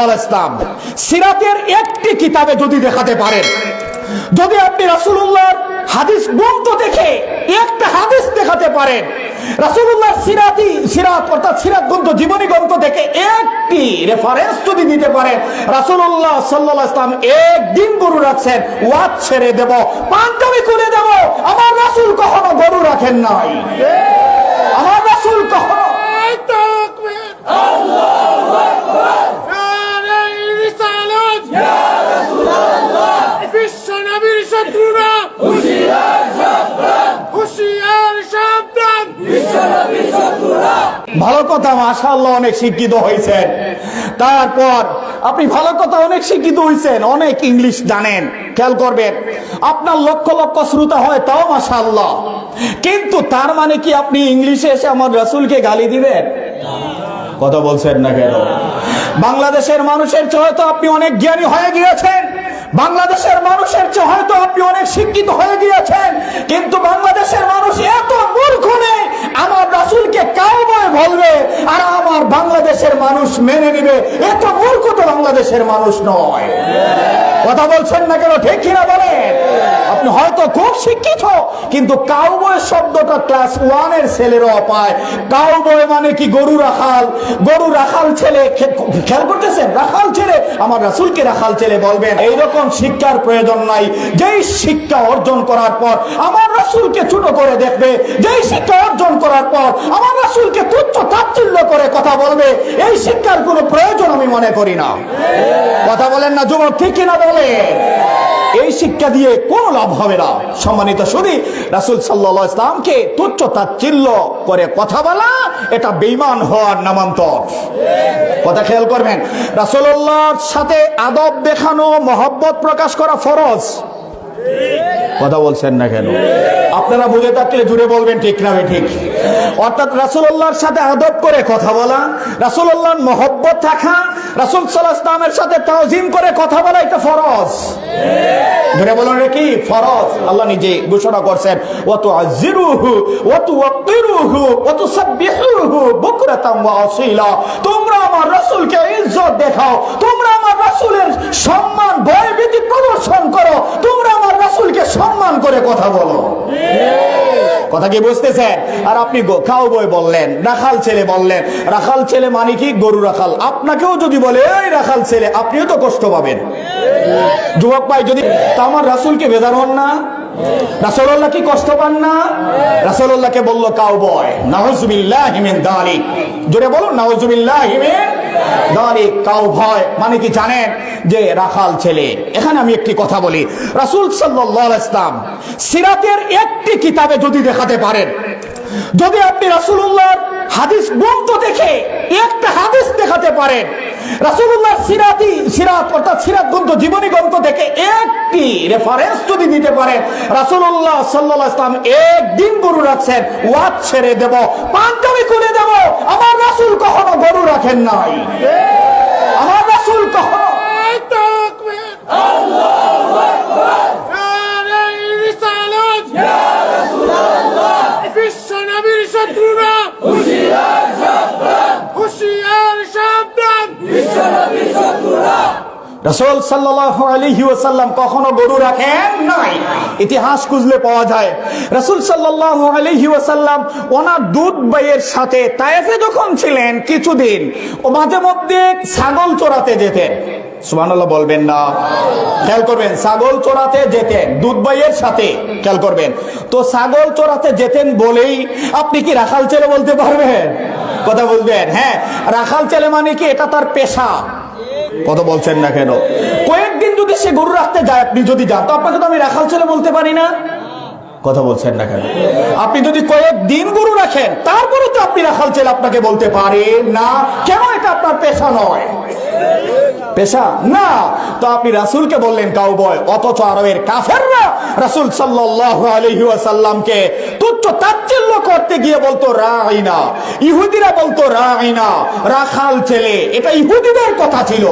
সাল্লাহ ইসলাম, সিরাতের একটি কিতাবে যদি দেখাতে পারেন, যদি আপনি রাসূলুল্লাহর হাদিস গ্রন্থ দেখে একটা হাদিস দেখাতে পারেন, রাসূলুল্লাহর সিরাতি, সিরাত অর্থাৎ সিরাত গ্রন্থ জীবনী গ্রন্থ একটি রেফারেন্স যদি দিতে সাল্লাল্লাহু আলাইহি ইসলাম একদিন গরু রাখছেন, ওয়াজ ছেড়ে দেব, পাঞ্জাবি খুলে দেব, আমার রাসূল কখনো গরু রাখেন নাই। আমার রাসূল কখনো কথা মাশাআল্লাহ অনেক শিক্ষিত হয়েছেন। তারপর আপনি ভালো কথা অনেক শিক্ষিত হয়েছেন, অনেক ইংলিশ জানেন, খেয়াল করবেন। আপনার লক্ষ লক্ষ শ্রোতা হয় তাও মাশাআল্লাহ। কিন্তু তার মানে কি আপনি ইংলিশে এসে আমার রাসূলকে গালি দিবেন? কথা বলছেন না কেন? বাংলাদেশের মানুষের চেয়ে হয়তো আপনি অনেক জ্ঞানী হয়ে গিয়েছেন। বাংলাদেশের মানুষের চেয়ে হয়তো আপনি অনেক শিক্ষিত হয়ে গিয়েছেন। কিন্তু বাংলাদেশের মানুষ এত মূর্খ নেই আমার রাসূলকে বলবে, আর আমার বাংলাদেশের মানুষ মেনে নেবে। এত মূর্খ তো বাংলাদেশের মানুষ নয়। কথা বলছেন না কেন? ঠিক কিনা বলেন? আপনি হয়তো খুব শিক্ষিত, কিন্তু কাউবয় শব্দটা ক্লাস ওয়ানের ছেলেরাও পায় কাউবয় মানে কি? গরু রাখাল। গরু রাখাল ছেলে খেয়াল করতেছেন? রাখাল ছেলে, আমার রাসূলকে রাখাল ছেলে বলবেন। এইরকম শিক্ষার প্রয়োজন নাই। যেই শিক্ষা অর্জন করার পর আমার রাসূলকে ছোট করে দেখবে, যেই শিক্ষা করার পর আমার রাসূলকে তুচ্ছ তাচ্ছিল্য করে কথা বলবে, এই শিক্ষার কোনো প্রয়োজন আমি মনে করি না। কথা বলেন না যুবক, ঠিক কিনা বলে এই শিক্ষা দিয়ে কোনো লাভ হবে না। সম্মানিত শুধু রাসুল সাল্লাহ ইসলামকে তুচ্ছ তাচ্ছিল্য করে কথা বলা, এটা বেইমান হওয়ার নামান্তর। কথা খেয়াল করবেন, রাসূলুল্লাহর সাথে আদব দেখানো, মহব্বত প্রকাশ করা ফরজ। কথা বলছেন না কেন? আপনারা বুঝে থাকলে জুড়ে বলবেন, ঠিক না ঠিক। অর্থাৎ রাসূলুল্লাহর সাথে আদব করে কথা বলা, রাসূলুল্লাহর মহব্বত থাকা রাসূল ওয়াসাল্লামের সাথে তাওজিম করে কথা বলা এটা ফরজ। ধরে বলুন রে কি? ফরজ। আল্লাহ নিজে ঘোষণা করছেন ওয়াতু আজিরুহু ওয়াতু ওয়াকিরুহু ওয়াতু সাব্বিহুহু বুকরাতাম ওয়া আসীলা। তোমরা আমার রাসূলকে ইজ্জত দেখাও, তোমরা আমার রাসূলের সম্মান ভয়ভীতি প্রদর্শন করো, তোমরা আমার রাসূলকে সম্মান করে কথা বলো। কথা কি বুঝতেছেন? আর আপনি গো- কাউবয় বললেন, রাখাল ছেলে বললেন। রাখাল ছেলে মানে কি? গরু রাখাল। আপনাকেও যদি বলে, এই রাখাল ছেলে, আপনিও তো কষ্ট পাবেন। যুবক ভাই, যদি তা আমার রাসুলকে বেদার হন না? রাসূলুল্লাহ কি কষ্ট পান না? রাসূলুল্লাহকে বলল কাউবয় নাউজুবিল্লাহ হিমিন দালিক। জোরে বলুন, নাউজুবিল্লাহ হিমিন মানে কি জানেন? যে রাখাল ছেলে। এখানে আমি একটি কথা বলি। রাসূল ইসলাম সিরাতের একটি কিতাবে যদি দেখাতে পারেন, যদি আপনি রাসূলুল্লাহর হাদিস গ্রন্থ দেখে একটা হাদিস দেখাতে পারেন, রাসূলুল্লাহর সিরাতি, সিরাত অর্থাৎ সিরাত গ্রন্থ জীবনী গ্রন্থ একটি রেফারেন্স যদি দিতে পারেন, রাসূলুল্লাহ সাল্লাল্লাহু আলাইহি একদিন গরু রাখছেন, ওয়াজ ছেড়ে দেব, পাঞ্জাবি খুলে দেব আমার রাসূল কখনো গরু রাখেন নাই আমার রাসূল কখনো বিশ্ব নবীর শত্রুরা হুশিয়ার সাবধান রাসূল ওয়াসাল্লাম কখনো গরু রাখেন নাই। ইতিহাস খুঁজলে পাওয়া যায়। রাসূল সাল্লাল্লাহু আলাইহি ওয়াসাল্লাম ওনার দুধ ভাইয়ের সাথে তায়েফে যখন ছিলেন কিছুদিন, ও মাঝে মধ্যে ছাগল চোরাতে যেতেন। সুবহানাল্লাহ বলবেন না। খেয়াল করবেন, ছাগল চড়াতে যেতেন, দুধ ভাইয়ের সাথে। খেয়াল করবেন। তো ছাগল চড়াতে যেতেন বলেই আপনি কি রাখাল ছেলে বলতে পারবেন? কথা বলবেন হ্যাঁ। রাখাল ছেলে মানে কি? এটা তার পেশা। কথা বলছেন না কেন? কয়েকদিন যদি সে গরু রাখতে যায়, আপনি যদি যান, তো আপনাকে তো আমি রাখাল ছেলে বলতে পারি না। কথা বলছেন না কেন? আপনি যদি কয়েক দিন গরু রাখেন তারপরে তো আপনি রাখাল ছেলে আপনাকে বলতে পারেন না। কেন এটা আপনার পেশা নয়? পেশা? না। তো আপনি রাসূলকে বললেন, কাউবয়, অথচ আরবের কাফেররা রাসূল সাল্লাল্লাহু আলাইহি ওয়াসাল্লামকে তুচ্ছ করতে গিয়ে বলতো রাইনা। ইহুদিরা বলতো রাইনা। রাখাল ছেলে এটা ইহুদিদের কথা ছিল।